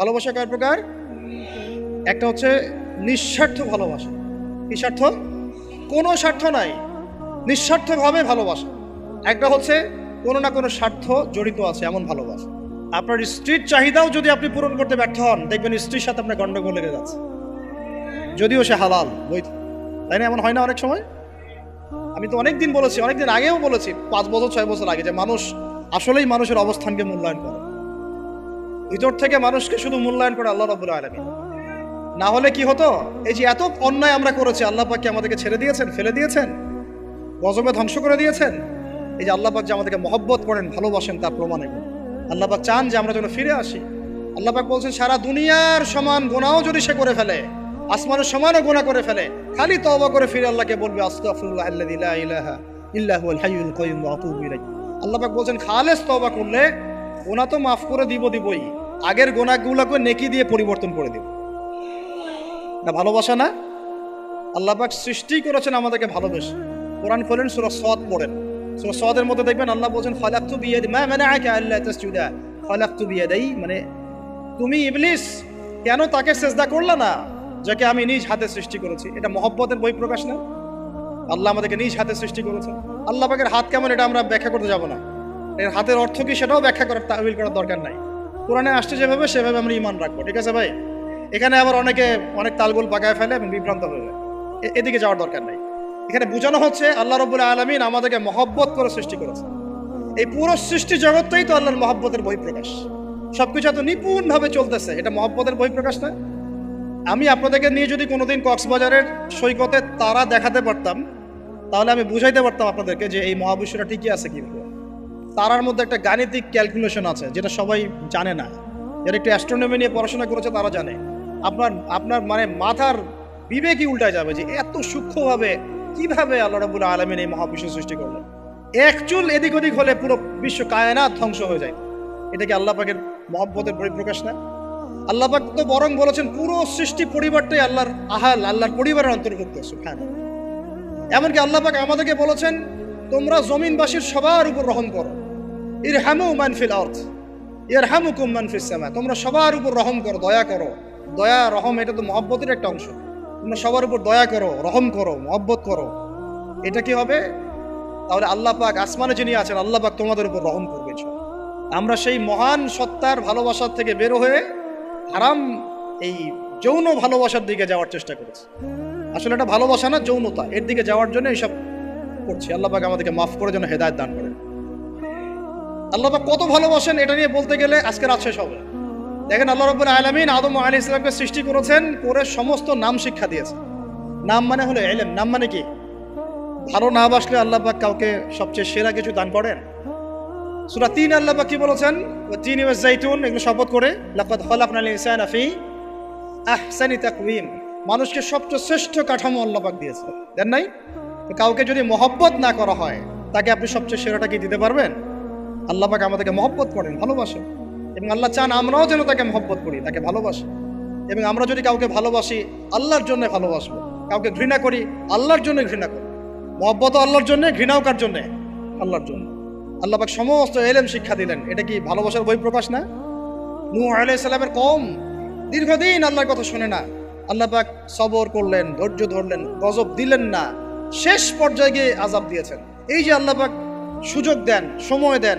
ভালোবাসা কয় প্রকার? একটা হচ্ছে নিঃস্বার্থ ভালোবাসা। কি স্বার্থ? কোনো স্বার্থ নাই। নিঃস্বার্থভাবে ভালোবাসা। একটা হচ্ছে কোনো না কোনো স্বার্থ জড়িত আছে, এমন ভালোবাসা। আপনার স্ত্রীর চাহিদাও যদি আপনি পূরণ করতে ব্যর্থ হন, দেখবেন স্ত্রীর সাথে আপনার গন্ডগোল লেগে যাচ্ছে। যদিও সে হালাল, বৈধ। তাই না? এমন হয় না অনেক সময়? আমি তো অনেক দিন বলেছি অনেক দিন আগেও বলেছি, পাঁচ বছর, ছয় বছর আগে, যে মানুষ আসলেই মানুষের অবস্থানকে মূল্যায়ন করে। ভিতর থেকে মানুষকে শুধু মূল্যায়ন করে আল্লাহ রবুল্লা আলমী না হলে কি হতো? এই যে এত অন্যায় আমরা করেছি, আল্লাহ পাক কি আমাদেরকে ছেড়ে দিয়েছেন, ফেলে দিয়েছেন? গজবে ধ্বংস করে দিয়েছেন? এই যে আল্লাহ পাক যে আমাদেরকে মহব্বত করেন, ভালোবাসেন তার প্রমাণ। এগুলো আল্লাহ পাক চান যে আমরা যেন ফিরে আসি। আল্লাহ পাক বলছেন, সারা দুনিয়ার সমান গোনাও যদি সে করে ফেলে, আসমানের সমানও গোনা করে ফেলে, খালি তওবা করে ফিরে আল্লাহকে বলবে লা ইলাহা আল্লাহ পাক বলছেন, খালেস তওবা করলে গোনা তো মাফ করে দিব দিবই। আগের গোনাগুলোকে নেকি দিয়ে পরিবর্তন করে দিব। না, ভালোবাসা না। আল্লাহ পাক সৃষ্টি করেছেন আমাদেরকে ভালোবেসে। কোরআন খোলেন সূরা সদ পড়েন। সূরা সদের মধ্যে দেখবেন আল্লাহ বলছেন খালাকতু বিয়াদি মা মানাআকা আল্লা তাসজুদা। খালাকতু বিয়াদাই মানে তুমি ইবলিস, কেন তাকে সেজদা করলে না, যাকে আমি নিজ হাতে সৃষ্টি করেছি? এটা মহব্বতের বই প্রকাশ না? আল্লাহ আমাদেরকে নিজ হাতে সৃষ্টি করেছেন। আল্লাহ পাকের হাত কেমন, এটা আমরা ব্যাখ্যা করতে যাব না। এর হাতের অর্থ কি সেটাও ব্যাখ্যা করার তাহবিল করার দরকার নাই। কোরআনে আসছে যেভাবে, সেভাবে আমরা ইমান রাখব, ঠিক আছে ভাই? এখানে আবার অনেকে অনেক তালগোল পাকায় ফেলে এবং বিভ্রান্ত হয়ে যায়। এদিকে যাওয়ার দরকার নাই। এখানে বোঝানো হচ্ছে, আল্লাহ রবুল্লা আলমিন আমাদেরকে মহব্বত করে সৃষ্টি করেছে এই পুরো সৃষ্টি জগৎটাই তো আল্লাহর মহব্বতের বহিঃপ্রকাশ। সবকিছু এত নিপুণভাবে চলতেছে, এটা মহব্বতের বহিঃপ্রকাশ না? আমি আপনাদেরকে নিয়ে যদি কোনোদিন কক্সবাজারের সৈকতে তারা দেখাতে পারতাম, তাহলে আমি বুঝাইতে পারতাম আপনাদেরকে যে এই মহাবিশ্বটা ঠিকই আছে কিন্তু তারার মধ্যে একটা গাণিতিক ক্যালকুলেশন আছে, যেটা সবাই জানে না। যারা একটু অ্যাস্ট্রোনমি নিয়ে পড়াশোনা করেছে, তারা জানে। আপনার আপনার মানে মাথার বিবেকই উল্টায় যাবে যে এত সূক্ষ্মভাবে কীভাবে আল্লাহ রাবুল আলমিন এই মহাবিশ্ব সৃষ্টি করলেন। এক চুল এদিক ওদিক হলে পুরো বিশ্ব কায়নাত ধ্বংস হয়ে যায়। এটা কি আল্লাহ পাকের মহব্বতের পরিপ্রকাশ না? আল্লাহ পাক তো বরং বলেছেন, পুরো সৃষ্টি পরিবারটাই আল্লাহর আহাল, আল্লাহর পরিবারের অন্তর্ভুক্ত সুখান এমনকি আল্লাহ পাক আমাদেরকে বলেছেন, তোমরা জমিনবাসীর সবার উপর রহম করো। ইর হ্যামু মানফিল অর্থ ইর হ্যামু কুম মানফিস সামা। তোমরা সবার উপর রহম করো, দয়া করো। দয়া, রহম এটা তো মহব্বতের একটা অংশ। তোমরা সবার উপর দয়া করো, রহম করো, মহব্বত করো। এটা কি হবে? তাহলে আল্লাহ পাক আসমানে যিনি আছেন, আল্লাহ পাক তোমাদের উপর রহম করবে আমরা সেই মহান সত্তার ভালোবাসার থেকে বের হয়ে হারাম এই যৌন ভালোবাসার দিকে যাওয়ার চেষ্টা করেছি। আসলে এটা ভালোবাসা না, যৌনতা। এর দিকে যাওয়ার জন্য এইসব করছি। আল্লাহ পাক আমাদেরকে মাফ করে যেন হেদায়ত দান করেন আল্লাহ কত ভালোবাসেন এটা নিয়ে বলতে গেলে আজকে রাত শেষ হবে। দেখেন আল্লাহ রব্বুল আলমিন আদম আলী ইসলামকে সৃষ্টি করেছেন, করে সমস্ত নাম শিক্ষা দিয়েছেন। নাম মানে হলো এলেম নাম মানে কি? ভালো না বাসলে আল্লাহ পাক কাউকে সবচেয়ে সেরা কিছু দান করেন। সুরা তিন আল্লাহ পাক কি বলেছেন? তিন ইউএস জাইতুন এগুলো শপথ করে, লাকাদ খালাকনাল ইনসানা ফি আহসানি তাকওয়িম। মানুষকে সবচেয়ে শ্রেষ্ঠ কাঠামো আল্লাহ পাক দিয়েছে। দেন নাই? কাউকে যদি মহব্বত না করা হয়, তাকে আপনি সবচেয়ে সেরাটা কি দিতে পারবেন? আল্লাহ পাক আমাদেরকে মহব্বত করেন, ভালোবাসেন। এবং আল্লাহ চান আমরাও যেন তাকে মহব্বত করি, তাকে ভালোবাসি। এবং আমরা যদি কাউকে ভালোবাসি, আল্লাহর জন্য ভালোবাসবো। কাউকে ঘৃণা করি, আল্লাহর জন্য ঘৃণা করি। মহব্বত আল্লাহর জন্য, ঘৃণাও কার জন্যে? আল্লাহর জন্য। আল্লাহ পাক সমস্ত এলেম শিক্ষা দিলেন। এটা কি ভালোবাসার বই প্রকাশ না? নূহ আলাইহিস সালামের কম দীর্ঘদিন আল্লাহর কথা শুনে না। আল্লাহ পাক সবর করলেন, ধৈর্য ধরলেন, গজব দিলেন না। শেষ পর্যায়ে গিয়ে আজাব দিয়েছেন। এই যে আল্লাহ পাক সুযোগ দেন, সময় দেন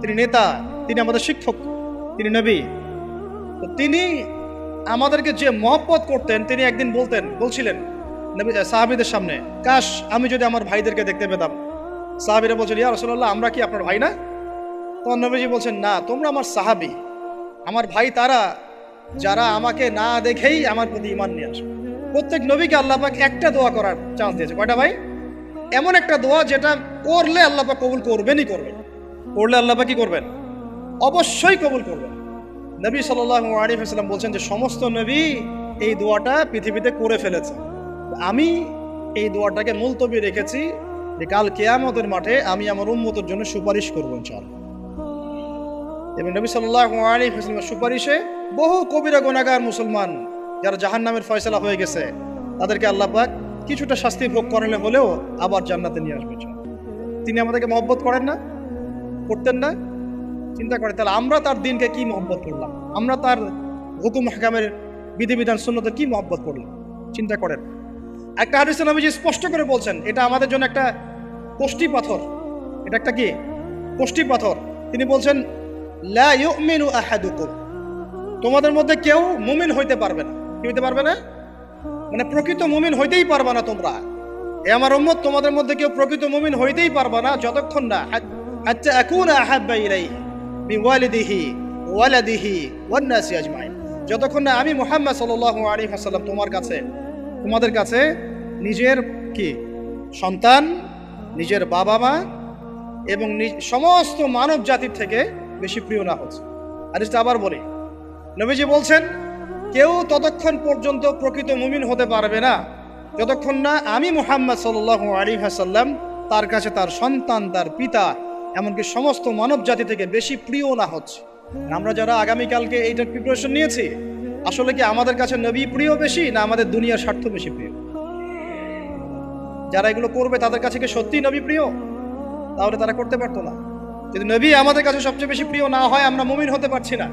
তিনি নেতা, তিনি আমাদের শিক্ষক, তিনি নবী। তিনি আমাদেরকে যে মহব্বত করতেন, তিনি একদিন বলতেন, বলছিলেন সাহাবিদের সামনে, কাশ, আমি যদি আমার ভাইদেরকে দেখতে পেতাম। সাহাবিরা বলছেন, ইয়া রসল্লাহ আমরা কি আপনার ভাই না? তখন নবীজি বলছেন, না, তোমরা আমার সাহাবি। আমার ভাই তারা, যারা আমাকে না দেখেই আমার প্রতি ইমান নিয়ে আসবে। প্রত্যেক নবীকে আল্লাহ পাক একটা দোয়া করার চান্স দিয়েছে। কয়টা ভাই? এমন একটা দোয়া যেটা করলে আল্লাহ পাক কবুল করবেনই করবেন। করলে আল্লাহ কি করবেন? অবশ্যই কবুল করবেন। নবী সাল্লাল্লাহু আলাইহি ওয়াসাল্লাম বলছেন যে, সমস্ত নবী এই দোয়াটা পৃথিবীতে করে ফেলেছে আমি এই দোয়াটাকে মুলতবি রেখেছি যে, কাল কেয়ামতের মাঠে আমি আমার উন্মতের জন্য সুপারিশ করব ইনশাআল্লাহ। এবং নবী আলাইহি ওয়াসাল্লামের সুপারিশে বহু কবিরা গোনাগার মুসলমান যারা জাহান্নামের ফয়সলা হয়ে গেছে, তাদেরকে আল্লাহ পাক কিছুটা শাস্তি ভোগ করালে হলেও আবার জান্নাতে নিয়ে আসবে। তিনি আমাদেরকে মহব্বত করেন না? করতেন না, চিন্তা করে, তাহলে আমরা তার দিনকে কি মহব্বত করলাম? আমরা তার হুকুম হাকামের বিধিবিধান শূন্যতে কি মহব্বত করলাম? চিন্তা করেন। একটা হাদিসে নবীজি স্পষ্ট করে বলছেন, এটা আমাদের জন্য একটা কোষ্টি পাথর। এটা একটা কি? কোষ্টি পাথর। তিনি বলছেন তোমাদের মধ্যে কেউ মুমিন হইতে পারবে না। কি হইতে পারবে না? মানে প্রকৃত মুমিন হইতেই পারবে না তোমরা। এ আমার উম্মত, তোমাদের মধ্যে কেউ প্রকৃত মুমিন হইতেই পারবে না, যতক্ষণ না। আকুনা আহাব্বা ইলাইহি মিন ওয়ালিদিহি ওয়ালাদিহি ওয়ান নাসি আজমাইন যতক্ষণ না আমি মুহাম্মদ সাল্লাল্লাহু আলাইহি ওয়াসাল্লাম তোমার কাছে তোমাদের কাছে নিজের কি? সন্তান, নিজের বাবা মা এবং সমস্ত মানব জাতির থেকে বেশি প্রিয় না হচ্ছে। হাদিসটা আবার বলি। নবীজি বলছেন, কেউ ততক্ষণ পর্যন্ত প্রকৃত মুমিন হতে পারবে না। যতক্ষণ না আমি মুহাম্মদ সাল্লাল্লাহু আলাইহি ওয়াসাল্লাম তার কাছে তার সন্তান, তার পিতা এমনকি সমস্ত মানব জাতি থেকে বেশি প্রিয় না হচ্ছে। আমরা যারা আগামীকালকে এইটার প্রিপারেশন নিয়েছি, আসলে কি আমাদের কাছে নবী প্রিয় বেশি না আমাদের দুনিয়ার স্বার্থ বেশি প্রিয়? যারা এগুলো করবে, তাদের কাছে কি সত্যি নবী প্রিয়? তাহলে তারা করতে পারতো না। যদি নবী আমাদের কাছে সবচেয়ে বেশি প্রিয় না হয়, আমরা মুমিন হতে পারছি না।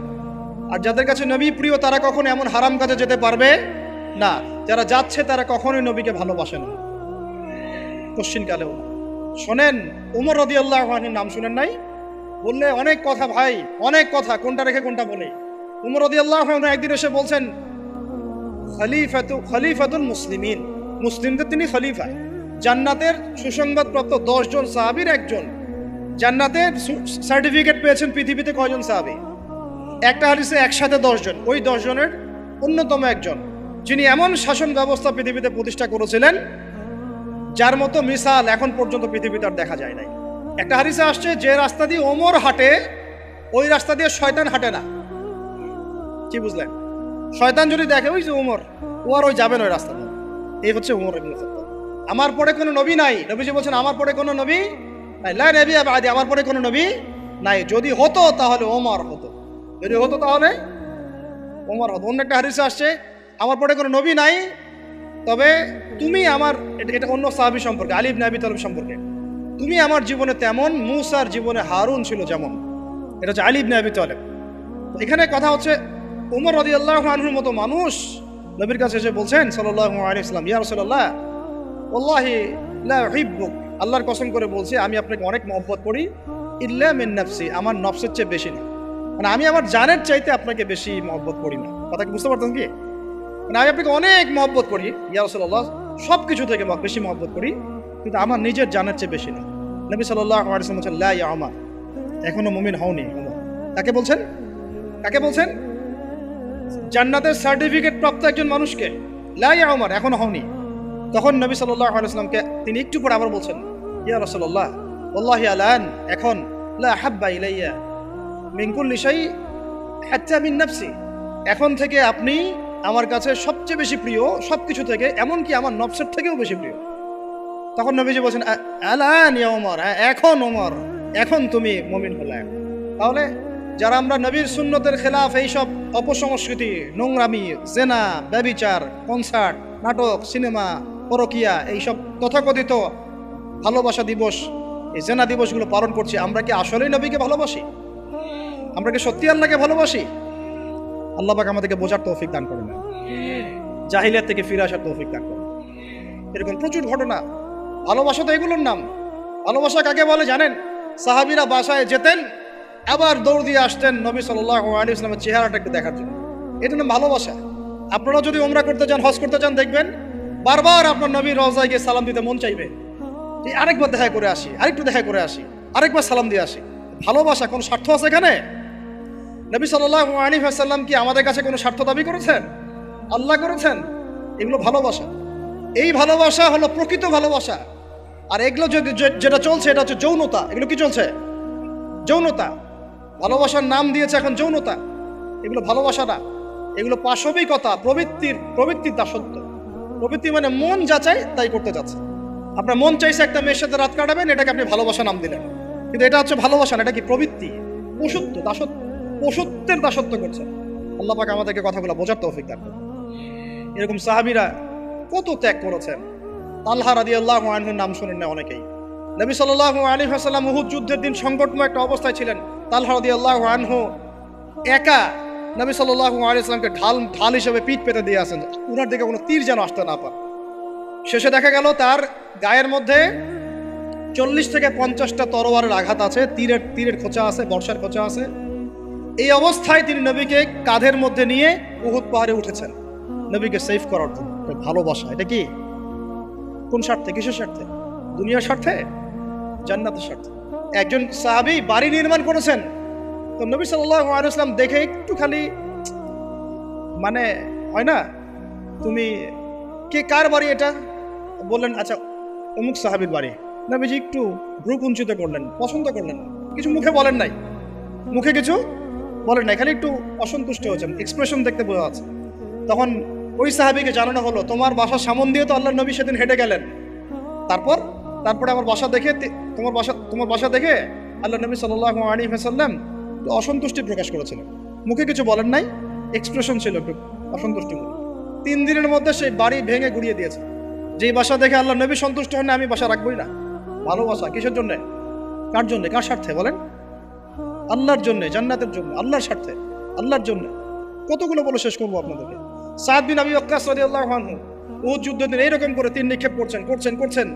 আর যাদের কাছে নবী প্রিয়, তারা কখনো এমন হারাম কাজে যেতে পারবে না। যারা যাচ্ছে, তারা কখনোই নবীকে ভালোবাসে না। কোশ্চিনকালেও না শোনেন, উমর রদি আল্লাহ নাম শুনেন নাই? বললে, অনেক কথা ভাই, অনেক কথা, কোনটা রেখে কোনটা বলে? উমর রদি আল্লাহ একদিন এসে বলছেন, খলিফাতু, খলিফাতুল মুসলিমিন। মুসলিমদের তিনি খলিফা। জান্নাতের সুসংবাদপ্রাপ্ত দশজন সাহাবীর একজন। জান্নাতের সার্টিফিকেট পেয়েছেন পৃথিবীতে কয়জন সাহাবী? একটা হাদিসে একসাথে দশজন, ওই দশজনের অন্যতম একজন, যিনি এমন শাসন ব্যবস্থা পৃথিবীতে প্রতিষ্ঠা করেছিলেন যার মতো মিসাল এখন পর্যন্ত পৃথিবীতে আর দেখা যায় নাই। একটা হাদিসে আসছে, যে রাস্তা দিয়ে ওমর হাঁটে, ওই রাস্তা দিয়ে শয়তান হাঁটে না। কি বুঝলেন? শয়তান যদি দেখে, ওই যে ওমর, ও আর ওই যাবেন ওই রাস্তা দিয়ে। এই হচ্ছে ওমর আমার পরে কোনো নবী নাই। নবীজি বলছেন, আমার পরে কোনো নবী নাই। লা নবী আদি আমার পরে কোনো নবী নাই। যদি হতো, তাহলে ওমর হতো। যদি হতো, তাহলে ওমর হতো। অন্য একটা হাদিসে আসছে, আমার পরে কোনো নবী নাই তবে তুমি আমার, এটা- অন্য সাহাবি সম্পর্কে আলিব নাবি তলব সম্পর্কে, তুমি আমার জীবনে তেমন, মুসার জীবনে হারুন ছিল যেমন, এটা হচ্ছে আলিব নাবি তলেব। এখানে কথা হচ্ছে, উমর রদি আল্লাহ আনহুর মতো মানুষ, নবীর কাছে এসে বলছেন সাল্লাহ আলাইসলাম ইয়া রসল্লাহ ওল্লাহি লা উহিব্বুক, আল্লাহর কসম করে বলছি, আমি আপনাকে অনেক মহব্বত করি, ইল্লা মিন নাফসি, আমার নফসের চেয়ে বেশি না মানে আমি আমার জানের চাইতে আপনাকে বেশি মহব্বত করি না। কথা বুঝতে পারতেন কি? মানে আমি আপনাকে অনেক মহব্বত করি, ইয়া রসল্লাহ সব কিছু থেকে বেশি মহব্বত করি, কিন্তু আমার নিজের জানের চেয়ে বেশি না। নবী আলাইসলাম বলছেন ইয়া আমার এখনও মুমিন হওনি তাকে বলছেন? কাকে বলছেন? জান্নাতের সার্টিফিকেট প্রাপ্ত একজন মানুষকে। লাই আমার এখনও হওনি। তখন নবী সাল্লাহ তিনি একটু পরে আবার বলছেন, ইয়া রসল্লাহ আল্লাহ আলান, এখন লা হাব্বা ইলাইয়া মিনকুল লিসাই হাচ্চা মিন এখন থেকে আপনি আমার কাছে সবচেয়ে বেশি প্রিয় সব কিছু থেকে এমনকি আমার নফসের থেকেও বেশি প্রিয়। তখন নবীজি বলছেন "আ- আলান ওমর হ্যাঁ, এখন ওমর এখন তুমি মমিন হলে। তাহলে যারা আমরা নবীর সুন্নতের খেলাফ এইসব অপসংস্কৃতি নোংরামি জেনা ব্যবিচার কনসার্ট নাটক সিনেমা পরকিয়া এইসব তথাকথিত ভালোবাসা দিবস এই জেনা দিবসগুলো পালন করছি আমরা কি আসলেই নবীকে ভালোবাসি? আমরা কি সত্যি আল্লাহকে ভালোবাসি? আল্লাহ পাক আমাদেরকে বোঝার তৌফিক দান করেন। জাহিলিয়াত থেকে ফিরে আসার তৌফিক দান করেন। এরকম প্রচুর ঘটনা। ভালোবাসা তো এগুলোর নাম। ভালোবাসা কাকে বলে জানেন? সাহাবিরা বাসায় যেতেন, আবার দৌড় দিয়ে আসতেন নবী সাল্লাহ আলী ইসলামের চেহারাটা একটু দেখার জন্য। এটা না ভালোবাসা। আপনারা যদি ওমরা করতে চান, হজ করতে চান, দেখবেন বারবার আপনার নবীর রওজায় গিয়ে সালাম দিতে মন চাইবে। আরেকবার দেখা করে আসি, আরেকটু দেখা করে আসি, আরেকবার সালাম দিয়ে আসি। ভালোবাসা কোনো স্বার্থ আছে এখানে? নবী সাল্লাহ আলী সাল্লাম কি আমাদের কাছে কোনো স্বার্থ দাবি করেছেন? আল্লাহ করেছেন। এগুলো ভালোবাসা। এই ভালোবাসা হলো প্রকৃত ভালোবাসা। আর এগুলো যদি যেটা চলছে এটা হচ্ছে যৌনতা। এগুলো কি চলছে? যৌনতা। ভালোবাসার নাম দিয়েছে এখন যৌনতা। এগুলো ভালোবাসা না। এগুলো পাশবিকতা, প্রবৃত্তির প্রবৃত্তির দাসত্ব। প্রবৃত্তি মানে মন যা চাই তাই করতে যাচ্ছে। আপনার মন চাইছে একটা মেয়ের সাথে রাত কাটাবেন, এটাকে আপনি ভালোবাসা নাম দিলেন। কিন্তু এটা হচ্ছে ভালোবাসা না, এটা কি প্রবৃত্তি? পশুত্ব, দাসত্ব। পশুত্বের দাসত্ব করছে। আল্লাহ পাক আমাদেরকে কথাগুলো বোঝার তৌফিক দান এরকম সাহাবিরা কত ত্যাগ করেছেন। তালহা রাদি আল্লাহ আনহুর নাম শুনেন না অনেকেই। নবী সাল্লাহ আলী হাসাল্লাম উহুদ যুদ্ধের দিন সংকটময় একটা অবস্থায় ছিলেন। তালহা রাদি আল্লাহ আনহু একা নবী সাল্লাহ আলিয়াকে ঢাল ঢাল হিসেবে পিঠ পেতে দিয়ে আসেন। উনার দিকে কোনো তীর যেন আসতে না পারে। শেষে দেখা গেল তার গায়ের মধ্যে চল্লিশ থেকে পঞ্চাশটা তরোয়ারের আঘাত আছে। তীরের তীরের খোঁচা আছে, বর্ষার খোঁচা আছে। এই অবস্থায় তিনি নবীকে কাঁধের মধ্যে নিয়ে উহুদ পাহাড়ে উঠেছেন। নবীকে সেফ করার জন্য। ভালোবাসা। এটা কি? কোন স্বার্থে? কিসের স্বার্থে? দুনিয়ার স্বার্থে? জান্নাতের স্বার্থে? একজন সাহাবি বাড়ি নির্মাণ করেছেন। তো নবী আলাইসলাম দেখে একটু খালি মানে হয় না? তুমি কে, কার বাড়ি এটা? বললেন আচ্ছা অমুক সাহাবির বাড়ি। নবীজি একটু ভ্রু কুঞ্চিত করলেন, পছন্দ করলেন কিছু মুখে বলেন নাই। মুখে কিছু বলেন না, খালি একটু অসন্তুষ্ট হয়েছেন এক্সপ্রেশন দেখতে বোঝা যাচ্ছে। তখন ওই সাহাবিকে জানানো হলো, তোমার বাসার সামন দিয়ে তো আল্লাহ নবী সেদিন হেঁটে গেলেন। তারপর? তারপরে আমার বাসা দেখে তোমার বাসা তোমার বাসা দেখে আল্লাহ নবী সাল্লাহ আলী হাসাল্লাম অসন্তুষ্টি প্রকাশ করেছিলেন। মুখে কিছু বলেন নাই এক্সপ্রেশন ছিল একটু অসন্তুষ্টি তিন দিনের মধ্যে সেই বাড়ি ভেঙে গুড়িয়ে দিয়েছে। যেই বাসা দেখে আল্লাহ নবী সন্তুষ্ট হন না আমি বাসা রাখবই না। ভালোবাসা, কিসের জন্যে? কার জন্যে? কার স্বার্থে? বলেন। আল্লাহর জন্যে, জান্নাতের জন্য, আল্লাহর স্বার্থে, আল্লাহর জন্য। কতগুলো বলে শেষ করব আপনাদেরকে? সাদ বিন আবি অক্কাস রাদিয়াল্লাহু আনহু, উহুদ যুদ্ধের দিন এইরকম করে তিন নিক্ষেপ করছেন করছেন করছেন।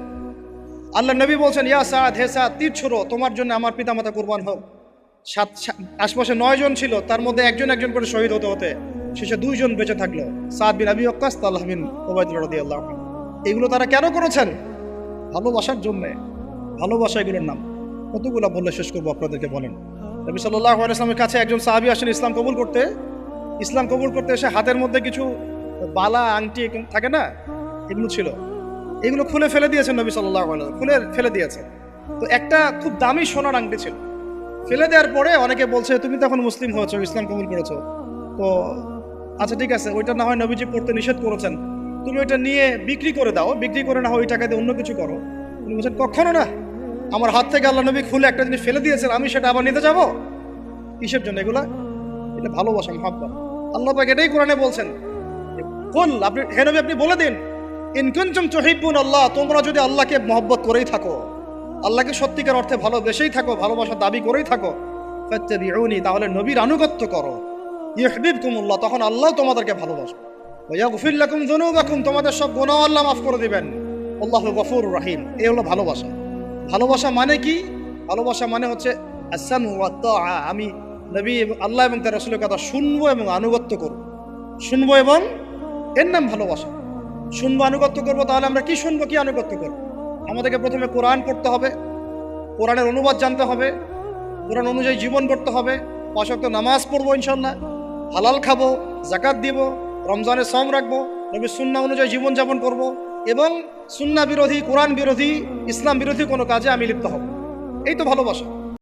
আল্লাহ নবী বলছেন, ইয়া সাদ, হে সাদ, তীর ছোড়ো, তোমার জন্য আমার পিতামাতা কুরবান হোক। সাত আশপাশে নয় জন ছিল, তার মধ্যে একজন একজন করে শহীদ হতে হতে শেষে দুইজন বেঁচে থাকল। সাদ বিন আবি অক্কাস তাল্লাহ বিন ওবায়দুল্লাহ আনহু। এগুলো তারা কেন করেছেন? ভালোবাসার জন্যে, ভালোবাসা এগুলোর নাম। কতগুলো বললে শেষ করব আপনাদেরকে বলেন। নবী সাল্লাহ আলাইসলামের কাছে একজন সাহাবি আসেন ইসলাম কবুল করতে। ইসলাম কবুল করতে এসে হাতের মধ্যে কিছু বালা, আংটি থাকে না? এগুলো ছিল। এগুলো খুলে ফেলে দিয়েছেন নবী সাল্লাহ খুলে ফেলে দিয়েছে তো একটা খুব দামি সোনার আংটি ছিল। ফেলে দেওয়ার পরে অনেকে বলছে, তুমি তখন মুসলিম হয়েছো, ইসলাম কবুল করেছ। তো আচ্ছা ঠিক আছে, ওইটা না হয় নবীজি পড়তে নিষেধ করেছেন। তুমি ওইটা নিয়ে বিক্রি করে দাও। বিক্রি করে না হয় ওই টাকা দিয়ে অন্য কিছু করো। তুমি বলছেন, কখনো না। আমার হাত থেকে আল্লাহ নবী খুলে একটা জিনিস ফেলে দিয়েছেন, আমি সেটা আবার নিতে যাব? কিসের জন্য এগুলা? এটা ভালোবাসা মহাব্বা আল্লাহ পাক এটাই কোরআনে বলছেন কুল, আপনি, হে নবী, আপনি বলে দিন ইনকুনতুম তুহিব্বুন আল্লাহ তোমরা যদি আল্লাহকে মহব্বত করেই থাকো, আল্লাহকে সত্যিকার অর্থে ভালোবেসেই থাকো ভালোবাসার দাবি করেই থাকো, ফাত্তাবিউনি তাহলে নবীর আনুগত্য করো। ইউহিব্বুকুমুল্লাহ তখন আল্লাহ তোমাদেরকে ভালোবাসবে। ওয়াগফির লাকুম যুনুবাকুম তোমাদের সব গুনাহ আল্লাহ মাফ করে দিবেন। আল্লাহু গফুরুর রহিম। এই হলো ভালোবাসা। ভালোবাসা মানে কি? ভালোবাসা মানে হচ্ছে আসাম আমি নবী এবং আল্লাহ এবং তার রসুলের কথা শুনব এবং আনুগত্য করব। শুনব এবং এর নাম ভালোবাসা। শুনব, আনুগত্য করব, তাহলে আমরা কি শুনব, কি আনুগত্য করব? আমাদেরকে প্রথমে কোরআন পড়তে হবে, কোরআনের অনুবাদ জানতে হবে, কোরআন অনুযায়ী জীবন করতে হবে পাশক্ত নামাজ পড়ব ইনশাল্লাহ হালাল খাব জাকাত দিব, রমজানের সম রাখব নবী সুন্না অনুযায়ী জীবনযাপন করব এবং সুন্না বিরোধী, কোরআন বিরোধী, ইসলাম বিরোধী কোনো কাজে আমি লিপ্ত হব। এই তো ভালোবাসা।